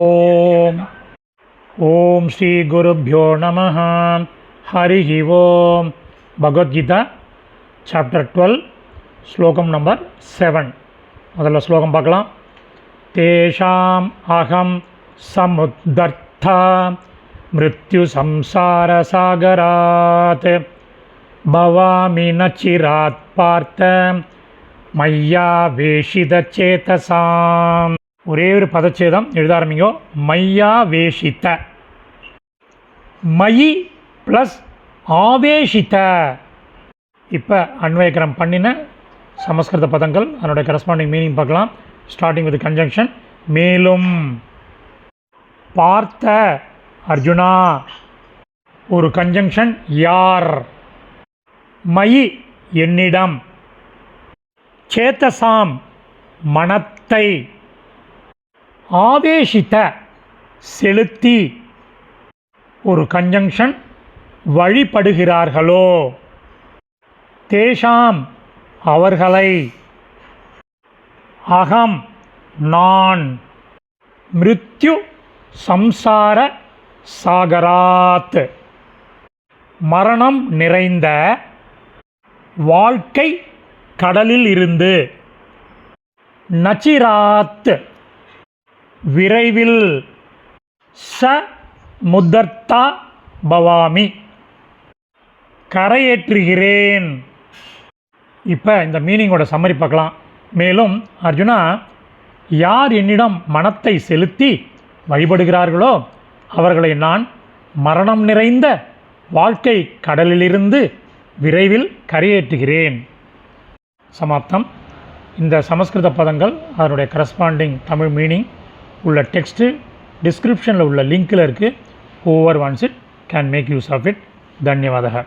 ஓம். ஓம் ஸ்ரீ குருப்பியோ நம ஹரி ஓம். பகவத்கீதா சாப்டர் டுவெல் ஸ்லோகம் நம்பர் செவன் முதல்ல ஸ்லோகம் பார்க்கலாம். தேஷாம் அகம் சமுத்தர்த்தா மிருத்யு சம்சாரசாகராத் பவாமி நச்சிராத் பார்த்த மய்யா வேஷித சேதசாம் ஒரே ஒரு பதச்சேதம் எழுத ஆரம்பிங்கோ. மையாவேஷித்த மயி ப்ளஸ் ஆவேஷித்த. இப்போ அன்வயக்கரம் பண்ணின சமஸ்கிருத பதங்கள் அதனுடைய கரஸ்பாண்டிங் மீனிங் பார்க்கலாம். ஸ்டார்டிங் வித் கன்ஜங்ஷன் மேலும் பார்த்த அர்ஜுனா. ஒரு கன்ஜங்ஷன் யார்? மயி என்னிடம். சேத்தசாம் மனத்தை. ஆவேஷித்த செலுத்தி ஒரு கன்ஜங்ஷன் வழிபடுகிறார்களோ? தேஷாம் அவர்களை அகம் நான் மிருத்யு சம்சார சாகராத். மரணம் நிறைந்த வாழ்க்கை கடலில் இருந்து நச்சிராத். விரைவில் ச முத்தர்த்தா பவாமி. கரையேற்றுகிறேன். இப்போ இந்த மீனிங்கோட சம்மரி பார்க்கலாம். மேலும் அர்ஜுனா யார் என்னிடம் மனத்தை செலுத்தி வழிபடுகிறார்களோ அவர்களை நான் மரணம் நிறைந்த வாழ்க்கை கடலிலிருந்து விரைவில் கரையேற்றுகிறேன். சமாப்தம். இந்த சமஸ்கிருத பதங்கள் அதனுடைய கரஸ்பாண்டிங் தமிழ் மீனிங் உள்ள டெக்ஸ்ட்டு டிஸ்கிரிப்ஷனில் உள்ள லிங்க்கில் இருக்குது over once it can make use of it தன்யவாதக.